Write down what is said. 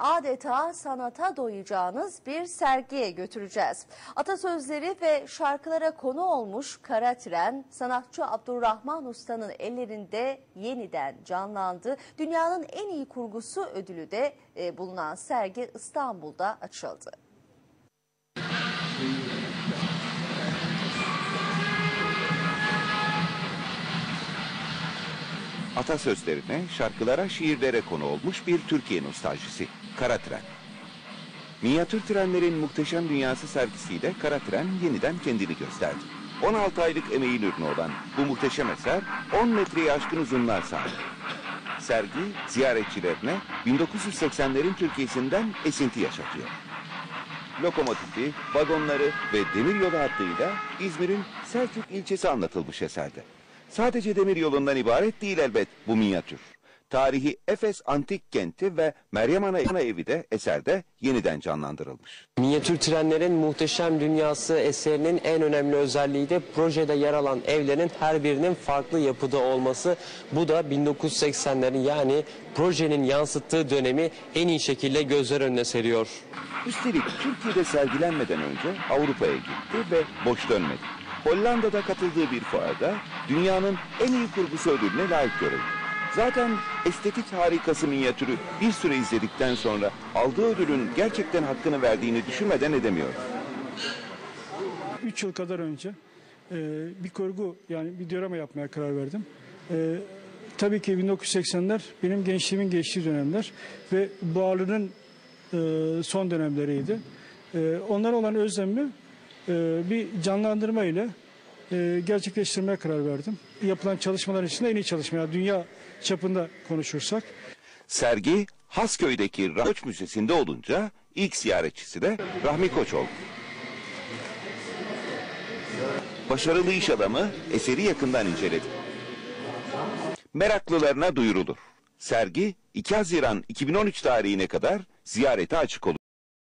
Adeta sanata doyacağınız bir sergiye götüreceğiz. Atasözleri ve şarkılara konu olmuş kara tren sanatçı Abdurrahman Usta'nın ellerinde yeniden canlandı. Dünyanın en iyi kurgusu ödülü de e, bulunan sergi İstanbul'da açıldı. Atasözlerine, şarkılara, şiirlere konu olmuş bir Türkiye nostaljisi. Kara Tren. Minyatür trenlerin muhteşem dünyası sergisiyle Kara Tren yeniden kendini gösterdi. 16 aylık emeğin ürünü olan bu muhteşem eser 10 metreye aşkın uzunluğa sahip. Sergi ziyaretçilerine 1980'lerin Türkiye'sinden esinti yaşatıyor. Lokomotifi, vagonları ve demiryolu hattıyla İzmir'in Selçuk ilçesi anlatılmış eserde. Sadece demiryolundan ibaret değil elbet bu minyatür. Tarihi Efes Antik Kenti ve Meryem Ana evi de eserde yeniden canlandırılmış. Minyatür trenlerin muhteşem dünyası eserinin en önemli özelliği de projede yer alan evlerin her birinin farklı yapıda olması. Bu da 1980'lerin yani projenin yansıttığı dönemi en iyi şekilde gözler önüne seriyor. Üstelik Türkiye'de sergilenmeden önce Avrupa'ya gitti ve boş dönmedi. Hollanda'da katıldığı bir fuarda dünyanın en iyi kurgusu ödülüne layık görüldü. Zaten estetik harikası minyatürü bir süre izledikten sonra aldığı ödülün gerçekten hakkını verdiğini düşünmeden edemiyoruz. 3 yıl kadar önce e, bir kurgu yani bir diorama yapmaya karar verdim. E, tabii ki 1980'ler benim gençliğimin geçtiği dönemler ve Bağlı'nın e, son dönemleriydi. E, onlara olan özlemimi e, bir canlandırma ile e, gerçekleştirmeye karar verdim. Yapılan çalışmalar içinde en iyi çalışma yani dünya çapında konuşursak. Sergi Hasköy'deki Rahmi Müzesi'nde olunca ilk ziyaretçisi de Rahmi Koç oldu. Başarılı iş adamı eseri yakından inceledi. Meraklılarına duyurulur. Sergi 2 Haziran 2013 tarihine kadar ziyarete açık olur.